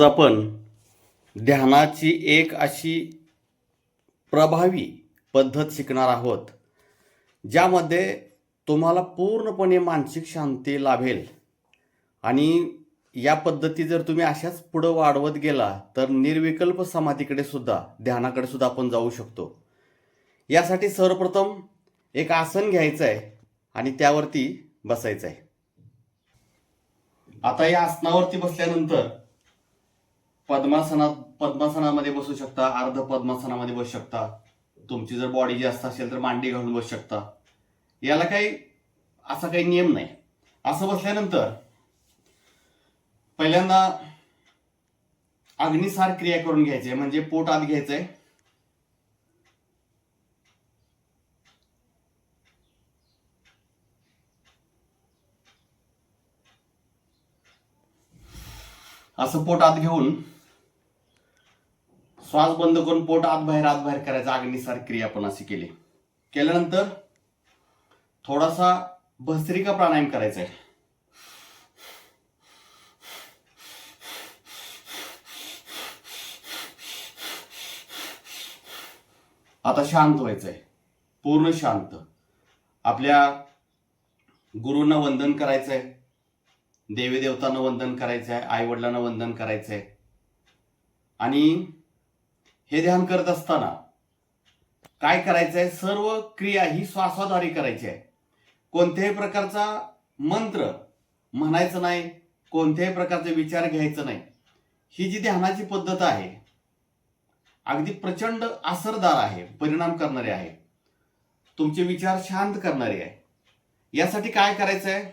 आज आपण ध्यानाची एक अशी प्रभावी पद्धत शिकणार आहोत ज्यामध्ये तुम्हाला पूर्णपणे मानसिक शांती लाभेल. आणि या पद्धती जर तुम्ही अशाच पुढं वाढवत गेला तर निर्विकल्प समाधीकडे सुद्धा ध्यानाकडे सुद्धा आपण जाऊ शकतो. यासाठी सर्वप्रथम एक आसन घ्यायचं आहे आणि त्यावरती बसायचं आहे आता या आसनावरती बसल्यानंतर पद्मासनात पद्मासनामध्ये बसू शकता अर्ध पद्मासनामध्ये बसू शकता. तुमची जर बॉडी जास्त असेल तर मांडी घालून बसू शकता. याला काही असा काही नियम नाही. असं बसल्यानंतर पहिल्यांदा अग्निसार क्रिया करून घ्यायचे म्हणजे पोट आत घ्यायचंय. असं पोट आत घेऊन श्वास बंद करून पोट आत बाहेर आत बाहेर करायचं अग्निसार क्रिया पण अशी केली. केल्यानंतर थोडासा भस्त्रिका प्राणायाम करायचा आहे. आता शांत व्हायचंय. पूर्ण शांत. आपल्या गुरूंना वंदन करायचंय. देवी देवतांना वंदन करायचंय. आईवडिलांना आई वडिलांना वंदन करायचंय. आणि हे ध्यान करत असताना काय करायचं आहे सर्व क्रिया ही श्वासाद्वारे करायची आहे. कोणत्याही प्रकारचा मंत्र म्हणायचं नाही कोणत्याही प्रकारचे विचार घ्यायचं नाही. ही जी ध्यानाची पद्धत आहे अगदी प्रचंड असरदार आहे परिणाम करणारी आहे. तुमचे विचार शांत करणारी आहे. यासाठी काय करायचं आहे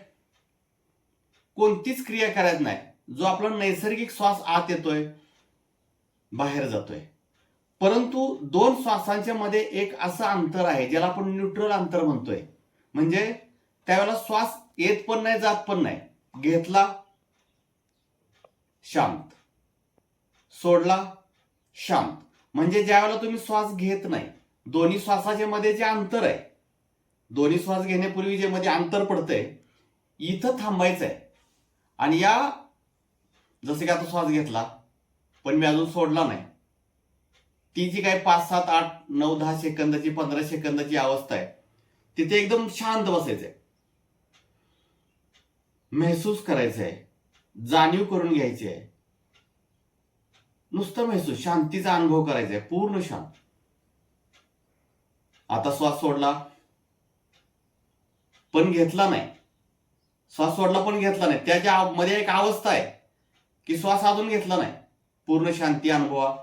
कोणतीच क्रिया करायची नाही. जो आपला नैसर्गिक श्वास आत येतोय बाहेर जातोय. परंतु दोन श्वासांच्या मध्ये एक असं अंतर आहे ज्याला आपण न्यूट्रल अंतर म्हणतोय. म्हणजे त्यावेळेला श्वास येत पण नाही जात पण नाही. घेतला शांत. सोडला शांत. म्हणजे ज्यावेळेला तुम्ही श्वास घेत नाही दोन्ही श्वासाच्या मध्ये जे अंतर आहे दोन्ही श्वास घेण्यापूर्वी जे मध्ये अंतर पडतंय इथं थांबायचं आहे आणि या जसं की आता श्वास घेतला पण मी अजून सोडला नाही. ती जी काय पाच सात आठ नऊ दहा सेकंदाची पंधरा सेकंदाची अवस्था आहे. तिथे एकदम शांत बसायचंय. महसूस करायचं आहे जाणीव करून घ्यायची आहे नुसतं महसूस शांतीचा अनुभव करायचा आहे पूर्ण शांत. आता श्वास सोडला. पण घेतला नाही. श्वास सोडला पण घेतला नाही. त्याच्या मध्ये एक अवस्था आहे की श्वास अजून घेतला नाही. पूर्ण शांती अनुभवा.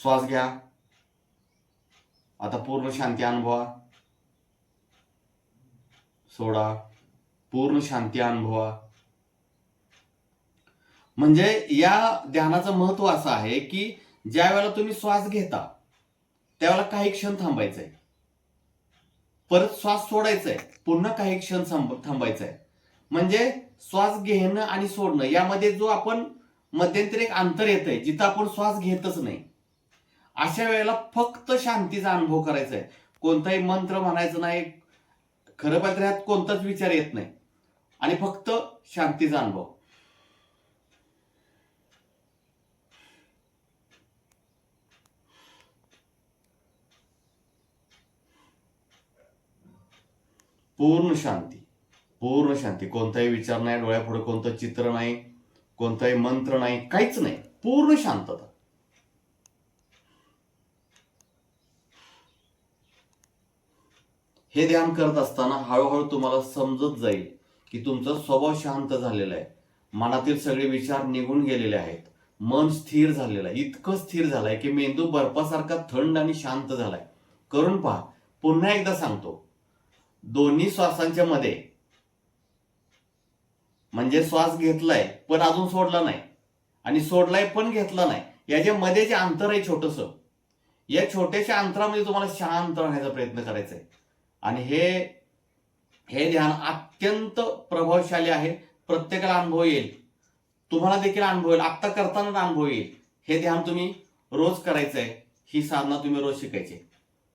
श्वास घ्या. आता पूर्ण शांती अनुभवा. सोडा. पूर्ण शांती अनुभवा. म्हणजे या ध्यानाचं महत्त्व असं आहे की ज्या वेळेला तुम्ही श्वास घेता त्यावेळेला काही क्षण थांबायचंय. परत श्वास सोडायचाय पुन्हा काही क्षण थांब- थांबायचंय. म्हणजे श्वास घेणं आणि सोडणं यामध्ये जो आपण मध्यंतरी एक अंतर येतंय जिथं आपण श्वास घेतच नाही. अशा वेळेला फक्त शांतीचा अनुभव करायचा आहे कोणताही मंत्र म्हणायचं नाही खरं पाहिजे ह्यात कोणताच विचार येत नाही. आणि फक्त शांतीचा अनुभव. पूर्ण शांती. पूर्ण शांती. कोणताही विचार नाही डोळ्यापुढे कोणतं चित्र नाही कोणताही मंत्र नाही काहीच नाही. पूर्ण शांतता. हे ध्यान करत असताना हळूहळू तुम्हाला समजत जाईल की तुमचा स्वभाव शांत झालेला आहे. मनातील सगळे विचार निघून गेलेले आहेत. मन स्थिर झालेलं आहे. इतकं स्थिर झालंय की मेंदू बर्फासारखा थंड आणि शांत झालाय. करून पहा. पुन्हा एकदा सांगतो. दोन्ही श्वासांच्या मध्ये. म्हणजे श्वास घेतलाय पण अजून सोडला नाही. आणि सोडलाय पण घेतला नाही. याच्या मध्ये जे अंतर आहे छोटस. या छोट्याशा अंतरामध्ये तुम्हाला शांत राहण्याचा प्रयत्न करायचा आहे. आणि हे हे ध्यान अत्यंत प्रभावशाली आहे. प्रत्येकाला अनुभव येईल. तुम्हाला देखील अनुभव येईल. आत्ता करतानाच अनुभव येईल. हे ध्यान तुम्ही रोज करायचं आहे ही साधना तुम्ही रोज शिकायची.